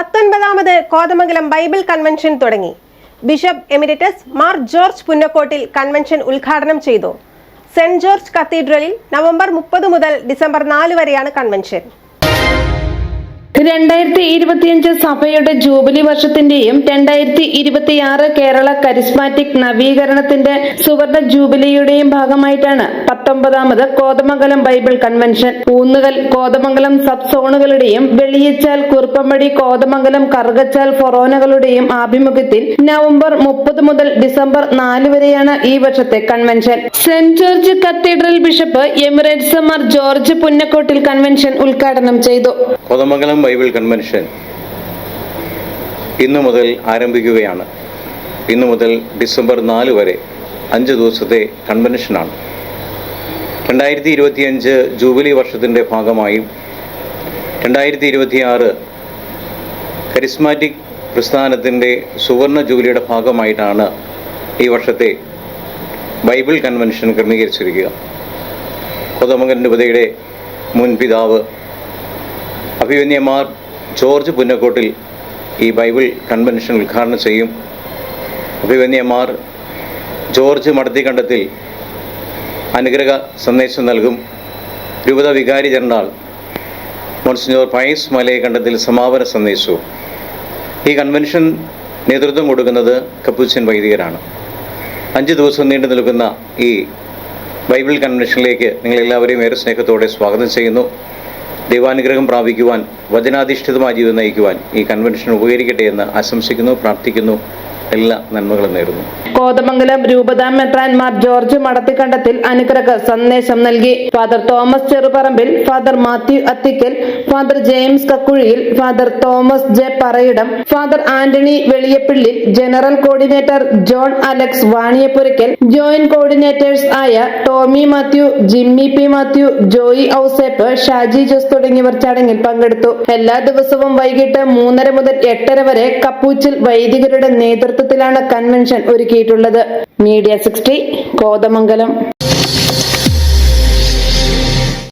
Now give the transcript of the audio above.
പത്തൊൻപതാമത് Kothamangalam Bible convention തുടങ്ങി. Bishop emeritus Mar George Punnakottil convention ഉദ്ഘാടനം ചെയ്തു. സെന്റ് ജോർജ് കത്തീഡ്രലിൽ നവംബർ മുപ്പത് മുതൽ ഡിസംബർ നാല് വരെയാണ് കൺവെൻഷൻ. രണ്ടായിരത്തി ഇരുപത്തിയഞ്ച് സഭയുടെ ജൂബിലി വർഷത്തിന്റെയും രണ്ടായിരത്തി ഇരുപത്തിയാറ് കേരള കരിസ്മാറ്റിക് നവീകരണത്തിന്റെ സുവർണ ജൂബിലിയുടെയും ഭാഗമായിട്ടാണ് പത്തൊമ്പതാമത് Kothamangalam Bible convention. Oonnukal Kothamangalam sub സോണുകളുടെയും Veliyachal Kuruppampady Kothamangalam Karukachal ഫൊറോനകളുടെയും ആഭിമുഖ്യത്തിൽ നവംബർ മുപ്പത് മുതൽ ഡിസംബർ നാല് വരെയാണ് ഈ വർഷത്തെ convention. Saint George cathedral bishop emeritus Mar George Punnakottil convention ഉദ്ഘാടനം ചെയ്തു. കോതമംഗലം ബൈബിൾ കൺവെൻഷൻ ഇന്നു മുതൽ ആരംഭിക്കുകയാണ്. ഇന്നു മുതൽ ഡിസംബർ നാല് വരെ അഞ്ച് ദിവസത്തെ കൺവെൻഷനാണ്. രണ്ടായിരത്തി ഇരുപത്തിയഞ്ച് ജൂബിലി വർഷത്തിന്റെ ഭാഗമായും രണ്ടായിരത്തി ഇരുപത്തിയാറ് കരിസ്മാറ്റിക് പ്രസ്ഥാനത്തിന്റെ സുവർണ ജൂബിലിയുടെ ഭാഗമായിട്ടാണ് ഈ വർഷത്തെ ബൈബിൾ കൺവെൻഷൻ ക്രമീകരിച്ചിരിക്കുക. കോതമംഗലം രൂപതയുടെ മുൻ പിതാവ് അഭിമന്യമാർ ജോർജ് പുന്നക്കോട്ടിൽ ഈ ബൈബിൾ കൺവെൻഷൻ ഉദ്ഘാടനം ചെയ്യും. അഭിമന്യമാർ ജോർജ് മടത്തിക്കണ്ടത്തിൽ അനുഗ്രഹ സന്ദേശം നൽകും. രൂപത വികാരി ജനറൽ മോൺസിഞ്ഞോർ പയസ് മലയക്കണ്ടത്തിൽ സമാപന സന്ദേശവും. ഈ കൺവെൻഷൻ നേതൃത്വം കൊടുക്കുന്നത് കപ്പൂച്ചൻ വൈദികരാണ്. അഞ്ച് ദിവസം നീണ്ടു നിൽക്കുന്ന ഈ ബൈബിൾ കൺവെൻഷനിലേക്ക് നിങ്ങളെല്ലാവരെയും ഏറെ സ്നേഹത്തോടെ സ്വാഗതം ചെയ്യുന്നു. ദൈവാനുഗ്രഹം പ്രാപിക്കുവാൻ വചനാധിഷ്ഠിതമായ ജീവിതം നയിക്കുവാൻ ഈ കൺവെൻഷൻ ഉപകരിക്കട്ടെ എന്ന് ആശംസിക്കുന്നു പ്രാർത്ഥിക്കുന്നു. എല്ലാ നന്മകളും നേരുന്നു കോതമംഗലം രൂപതാ മെത്രാൻമാർ ജോർജ് മടത്തിക്കണ്ടത്തിൽ അനുഗ്രഹ സന്ദേശം നൽകി. Father Thomas Cheruparambil father Mathew Athikkal father James Kakkuzhiyil father Thomas J Parayidam father Antony Veliyappilly general coordinator John Alex Vaniyapurackal joint coordinators ആയ Tommy Mathew Jimmy P Mathew Joy Ouseph Shaji Jose തുടങ്ങിയവർ ചടങ്ങിൽ പങ്കെടുത്തു. എല്ലാ ദിവസവും വൈകിട്ട് മൂന്നര മുതൽ എട്ടര വരെ കപ്പൂച്ചിൽ വൈദികരുടെ നേതൃത്വത്തിലാണ് കൺവെൻഷൻ ഒരുക്കിയിട്ടുള്ളത്. Media sixty Kothamangalam.